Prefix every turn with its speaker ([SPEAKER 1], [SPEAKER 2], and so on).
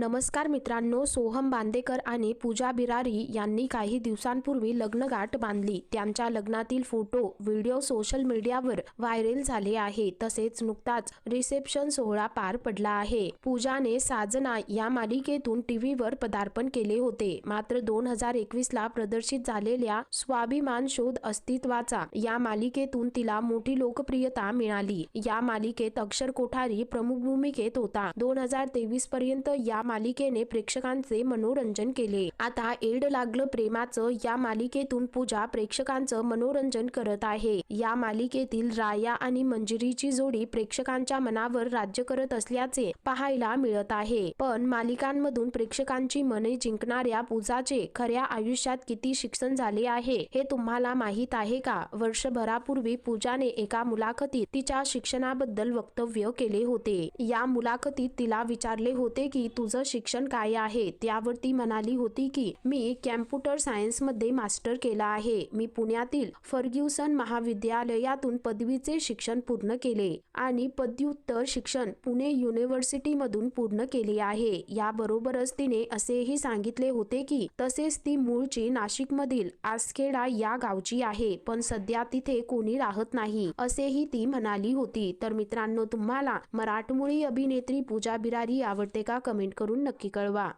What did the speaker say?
[SPEAKER 1] नमस्कार मित्रांनो सोहम बांदेकर आणि पूजा बिरारी यांनी काही दिवसांपूर्वी लग्नगाठ बांधली. त्यांच्या लग्नातील फोटो व्हिडिओ सोशल मीडियावर व्हायरल झाले आहे. तसेच नुकताच रिसेप्शन सोहळा पार पडला आहे. पूजाने साजना या मालिकेतून टीव्हीवर पदार्पण केले होते. मात्र दोन हजार एकवीस ला प्रदर्शित झालेल्या स्वाभिमान शोध अस्तित्वाचा या मालिकेतून तिला मोठी लोकप्रियता मिळाली. या मालिकेत अक्षर कोठारी प्रमुख भूमिकेत होता. दोन हजार तेवीस पर्यंत या मालिकेने प्रेक्षकांचे मनोरंजन केले. आता एड लागलं प्रेमाचं या मालिकेतून पूजा प्रेक्षकांचं मनोरंजन करत आहे. या मालिकेतील राया आणि मंजिरीची जोडी प्रेक्षकांच्या मनावर राज्य करत असल्याचे पाहायला मिळत आहे. पण मालिकांमधून प्रेक्षकांची मने जिंकणाऱ्या पूजाचे खऱ्या आयुष्यात किती शिक्षण झाले आहे हे तुम्हाला माहीत आहे का? वर्षभरापूर्वी पूजाने एका मुलाखतीत तिच्या शिक्षणाबद्दल वक्तव्य केले होते. या मुलाखतीत तिला विचारले होते की तुझं शिक्षण काय आहे? त्यावर ती म्हणाली होती की मी कॅम्प्युटर सायन्समध्ये मास्टर केला आहे. मी पुण्यातील फर्ग्युसन महाविद्यालयातून पदवीचे शिक्षण पूर्ण केले आणि पदव्युत्तर शिक्षण पुणे युनिव्हर्सिटीमधून पूर्ण केले आहे. याबरोबरच तिने असेही सांगितले होते की तसेच ती मूळची नाशिकमधील आसखेडा या गावची आहे पण सध्या तिथे कोणी राहत नाही असेही ती म्हणाली होती. तर मित्रांनो तुम्हाला मराठमोळी अभिनेत्री पूजा बिरारी आवडते का? कमेंट करून नक्की कळवा.